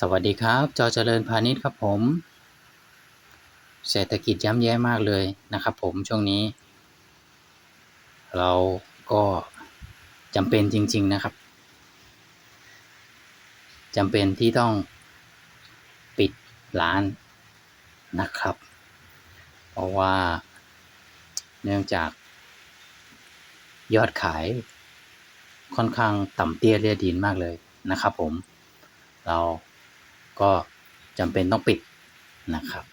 สวัสดีครับ จอเจริญพาณิชย์ครับผม เศรษฐกิจย่ำแย่มากเลยนะครับผมช่วงนี้ เราก็จำเป็นจริง ๆนะครับจำเป็นที่ต้องปิดร้านนะครับ เพราะว่าเนื่องจากยอดขายค่อนข้างต่ำเตี้ยเลียดินมากเลยนะครับผม เรา ก็จำเป็นต้องปิดนะครับ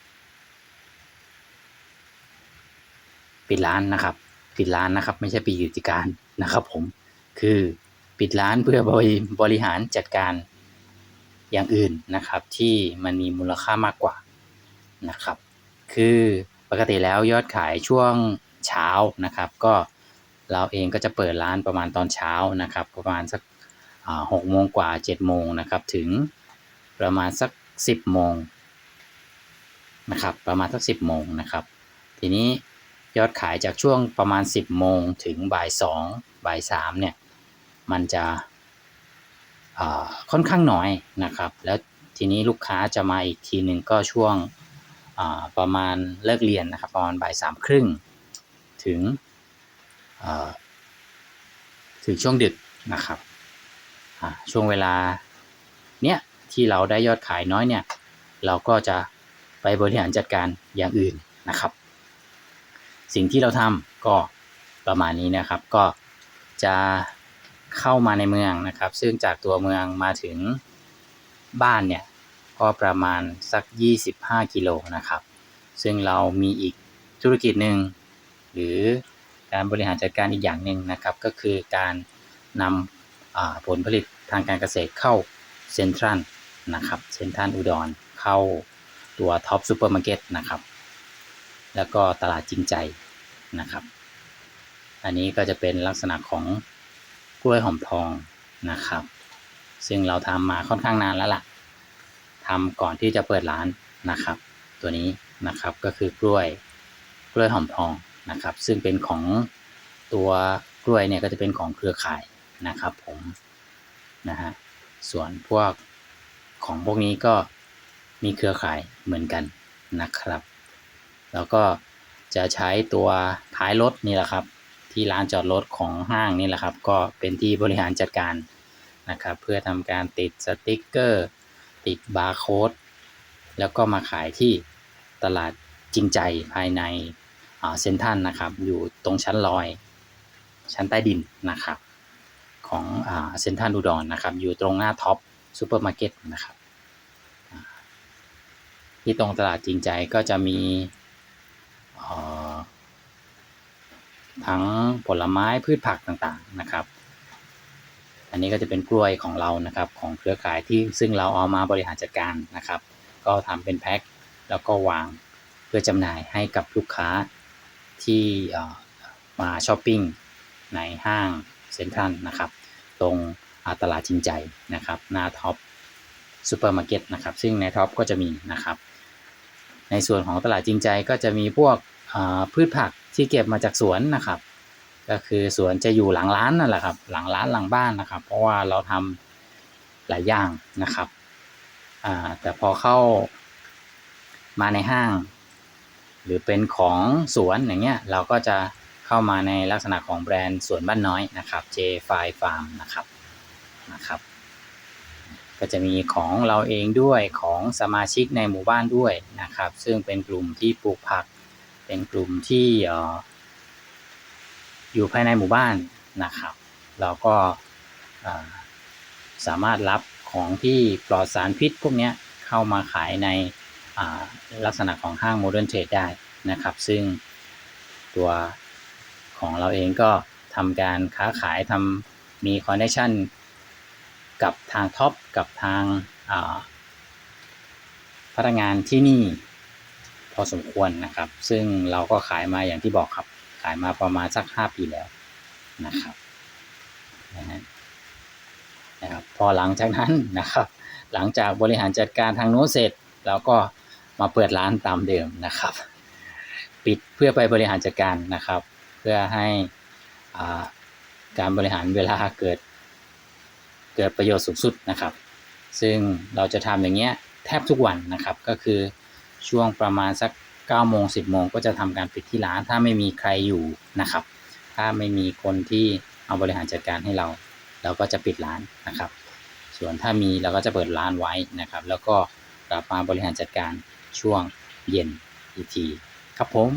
ปิดร้านนะครับ ปิดร้านนะครับ ไม่ใช่ปิดกิจการนะครับ ผมคือปิดร้านเพื่อบริบริหารจัดการอย่างอื่นนะครับ ที่มันมีมูลค่ามากกว่านะครับ คือปกติแล้วยอดขายช่วงเช้านะครับ ก็เราเองก็จะเปิดร้านประมาณตอนเช้านะครับ ประมาณสักหกโมงกว่าเจ็ดโมงนะครับ ถึง ประมาณสักสิบโมงนะครับประมาณสักสิบโมงนะครับ ทีนี้ยอดขายจากช่วงประมาณ 10โมงถึงบ่าย2บ่าย3เนี่ยมันจะค่อนข้างน้อยนะครับ แล้วทีนี้ลูกค้าจะมาอีกทีหนึ่งก็ช่วงประมาณเลิกเรียนนะครับประมาณบ่ายสามครึ่งถึงถึงช่วงดึกนะครับช่วงเวลาเนี้ย ที่เราได้ยอดขายน้อยเนี่ย เราก็จะไปบริหารจัดการอย่างอื่นนะครับ สิ่งที่เราทำก็ประมาณนี้นะครับ ก็จะเข้ามาในเมืองนะครับ ซึ่งจากตัวเมืองมาถึงบ้านเนี่ย ก็ประมาณสัก 25 กิโลนะครับ ซึ่งเรามีอีกธุรกิจหนึ่งหรือการบริหารจัดการอีกอย่างหนึ่งนะครับ ก็คือการนำผลผลิตทางการเกษตรเข้าเซ็นทรัล นะครับเซ็นทรัลอุดรเข้าตัวท็อปซูเปอร์มาร์เก็ตนะครับ แล้วก็ตลาดจริงใจนะครับ อันนี้ก็จะเป็นลักษณะของกล้วยหอมทองนะครับ ซึ่งเราทำมาค่อนข้างนานแล้วล่ะทำก่อนที่จะเปิดร้านนะครับ ตัวนี้นะครับก็คือกล้วยกล้วยหอมทองนะครับ ซึ่งเป็นของตัวกล้วยเนี่ยก็จะเป็นของเครือข่ายนะครับผมนะฮะส่วนพวก ของพวกนี้ก็มีเครือข่ายเหมือนกันนะครับ แล้วก็จะใช้ตัวท้ายรถนี่แหละครับ ที่ลานจอดรถของห้างนี่แหละครับ ก็เป็นที่บริหารจัดการนะครับ เพื่อทำการติดสติกเกอร์ ติดบาร์โค้ดแล้วก็มาขายที่ตลาดจริงใจภายในเซ็นทันนะครับ อยู่ตรงชั้นลอย ชั้นใต้ดินนะครับ ของเซ็นทันอุดรนนะครับ อยู่ตรงหน้าท็อป ซูเปอร์มาร์เก็ตนะครับ ที่ตรงตลาดจริงใจก็จะมีทั้งผลไม้พืชผักต่างๆนะครับ อันนี้ก็จะเป็นกล้วยของเรานะครับ ของเครือข่ายที่ซึ่งเราเอามาบริหารจัดการนะครับ ก็ทำเป็นแพ็คแล้วก็วางเพื่อจำหน่ายให้กับลูกค้าที่มาช้อปปิ้งในห้างเซ็นทรัลนะครับ ตรง ตลาดจริงใจนะครับหน้าท็อปซูเปอร์มาร์เก็ตนะครับซึ่งในท็อปก็จะมีนะครับ ในส่วนของตลาดจริงใจก็จะมีพวกพืชผักที่เก็บมาจากสวนนะครับ ก็คือสวนจะอยู่หลังร้านนั่นแหละครับหลังร้านหลังบ้านนะครับ เพราะว่าเราทำหลายอย่างนะครับแต่พอเข้ามาในห้าง หรือเป็นของสวนอย่างเงี้ยเราก็จะเข้ามาในลักษณะของแบรนด์สวนบ้านน้อยนะครับ J5 Farm นะครับ นะครับ ก็จะมีของเราเองด้วยของสมาชิกในหมู่บ้านด้วยนะครับ ซึ่งเป็นกลุ่มที่ปลูกผัก เป็นกลุ่มที่อยู่ภายในหมู่บ้านนะครับ เราก็สามารถรับของที่ปลอดสารพิษพวกนี้เข้ามาขายในลักษณะของห้างโมเดิร์นเทรดได้นะครับ ซึ่งตัวของเราเองก็ทำการค้าขายทำมีคอนเนคชั่น กับทางท็อปกับทางพนักงานที่นี่พอสมควรนะครับ ซึ่งเราก็ขายมาอย่างที่บอกครับ ขายมาประมาณสักห้าปีแล้วนะครับนะฮะนะครับพอหลังจากนั้นนะครับ หลังจากบริหารจัดการทางโน้นเสร็จเราก็มาเปิดร้านตามเดิมนะครับ ปิดเพื่อไปบริหารจัดการนะครับ เพื่อให้การบริหารเวลาเกิด กิดประโยชน์สูงสุดนะครับ ซึ่งเราจะทำอย่างเงี้ยแทบทุกวันนะครับ ก็คือช่วงประมาณสัก9โมง10โมงก็จะทำการปิดที่ร้านถ้าไม่มีใครอยู่นะครับ ถ้าไม่มีคนที่เอาบริหารจัดการให้เรา เราก็จะปิดร้านนะครับ ส่วนถ้ามีเราก็จะเปิดร้านไว้นะครับ แล้วก็กลับมาบริหารจัดการช่วงเย็นอีกทีครับผม